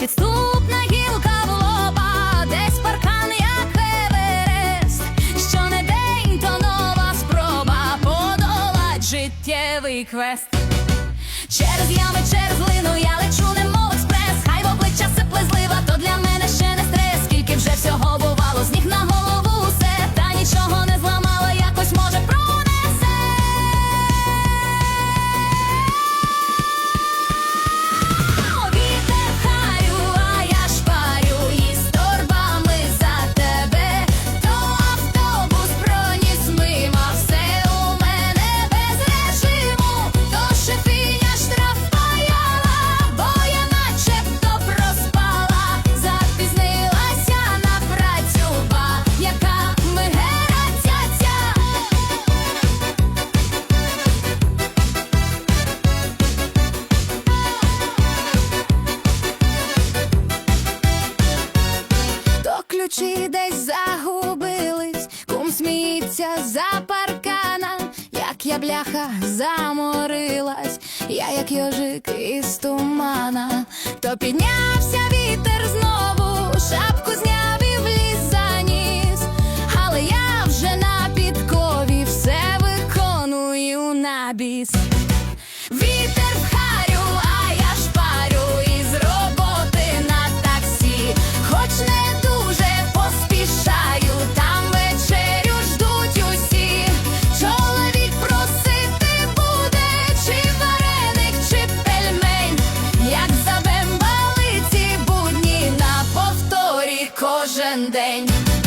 підступна гілка в лоба, десь паркан, як Еверест що не день, то нова спроба подолать життєвий квест. Через ями, через лину я лечу нема. Ідучи десь загубились, кум сміється за паркана, як я бляха заморилась, я як йожик із тумана, то піднявся вітер знову, шапку зняв і ніс, але я вже на підкові все виконую на біс. Вітер кожен день.